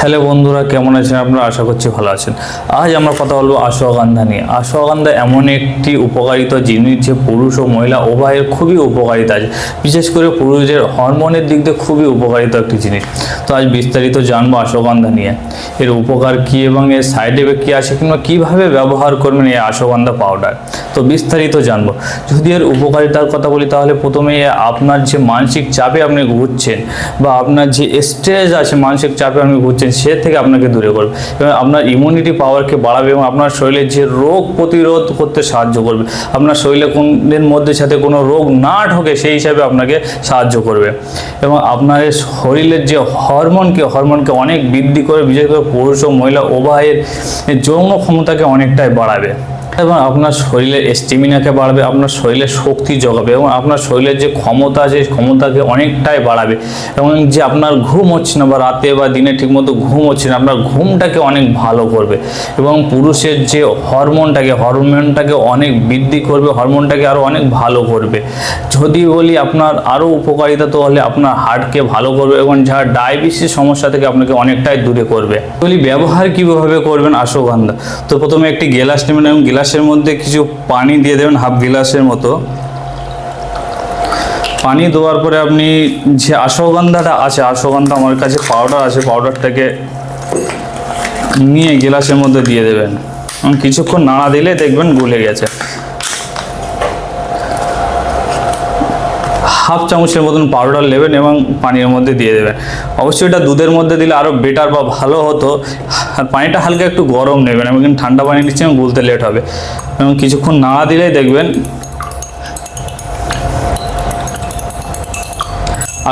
Hello বন্ধুরা, কেমন আছেন? আপনারা আশা করছি ভালো আছেন। আজ আমরা কথা বলব আশ্বগন্ধা নিয়ে। আশ্বগন্ধা এমন একটি উপকারিতা জিনিস যে পুরুষ ও মহিলা উভয়ের খুবই উপকারিতা আছে। বিশেষ করে পুরুষদের হরমোনের দিক দিয়ে খুবই উপকারিতা একটি জিনিস। তো আজ বিস্তারিত জানব আশ্বগন্ধা নিয়ে। এর উপকার কী এবং এর সাইড এফেক্ট কী আছে কিংবা কীভাবে ব্যবহার করবেন এই আশ্বগন্ধা পাউডার তো বিস্তারিত জানব। যদি এর উপকারিতার কথা বলি, তাহলে প্রথমে আপনার যে মানসিক চাপে আপনি ঘুরছেন বা আপনার যে স্ট্রেস আছে, মানসিক চাপে আপনি ঘুরছেন সে থেকে আপনাকে দূরে করবে। এবং আপনার ইমিউনিটি পাওয়ারকে বাড়াবে এবং আপনার শরীরে যে রোগ প্রতিরোধ করতে সাহায্য করবে, আপনার শরীরে কোনদের মধ্যে সাথে কোনো রোগ না ঢোকে, সেই হিসাবে আপনাকে সাহায্য করবে। এবং আপনার শরীরের যে হরমোনকে হরমোনকে অনেক বৃদ্ধি করে, বিশেষ করে পুরুষ ও মহিলা উভয়ের যৌন ক্ষমতাকে অনেকটাই বাড়াবে। এবং আপনার শরীরের স্টেমিনাকে বাড়াবে, আপনার শরীরের শক্তি যোগাবে এবং আপনার শরীরের যে ক্ষমতা আছে ক্ষমতাকে অনেকটাই বাড়াবে। এবং যে আপনার ঘুম হচ্ছে না বা রাতে বা দিনে ঠিকমতো ঘুম হচ্ছে না, আপনার ঘুমটাকে অনেক ভালো করবে। এবং পুরুষের যে হরমোনটাকে হরমোনটাকে অনেক বৃদ্ধি করবে, হরমোনটাকে আরও অনেক ভালো করবে। যদি বলি আপনার আরও উপকারিতা তো হলে আপনার হার্টকে ভালো করবে এবং যার ডায়াবেটিস সমস্যা থেকে আপনাকে অনেকটাই দূরে করবে। বলি, ব্যবহার কীভাবে করবেন? আশ্বগন্ধা তো প্রথমে একটি গেলাস নেবেন এবং গ্লাসের মধ্যে কিছু পানি দিয়ে দেবেন, হাফ গ্লাসের মতো। পানি দেওয়ার পরে আপনি যে আশ্বগন্ধাটা আছে আশ্বগন্ধা আমার কাছে পাউডার আছে পাউডারটাকে নিয়ে গ্লাসের মধ্যে দিয়ে দেবেন। কিছুক্ষণ নাড়া দিলে দেখবেন গুলে গেছে। হাফ চামচের মতন পাউডার নেবেন এবং পানির মধ্যে দিয়ে দেবেন। অবশ্যই এটা দুধের মধ্যে দিলে আরও বেটার বা ভালো হতো। পানিটা হালকা একটু গরম নেবেন, এবং ঠান্ডা পানি নিচ্ছি এবং গুলতে লেট হবে। এবং কিছুক্ষণ না দিলেই দেখবেন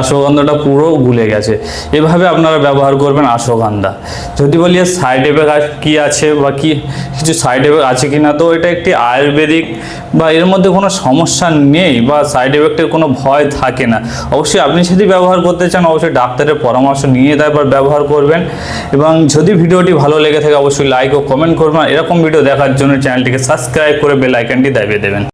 আশ্বগন্ধাটা পুরো গুলে গেছে। এভাবে আপনারা ব্যবহার করবেন আশ্বগন্ধা যদি বলি সাইড এফেক্ট কী আছে বা কি কিছু সাইড এফেক্ট আছে কি না তো এটা একটি আয়ুর্বেদিক বা এর মধ্যে কোনো সমস্যা নেই বা সাইড এফেক্টের কোনো ভয় থাকে না। অবশ্যই আপনি যদি ব্যবহার করতে চান, অবশ্যই ডাক্তারের পরামর্শ নিয়ে তারপর ব্যবহার করবেন। এবং যদি ভিডিওটি ভালো লেগে থাকে, অবশ্যই লাইক ও কমেন্ট করবেন। এরকম ভিডিও দেখার জন্য চ্যানেলটিকে সাবস্ক্রাইব করে বেল আইকনটি দাবিয়ে দেবেন।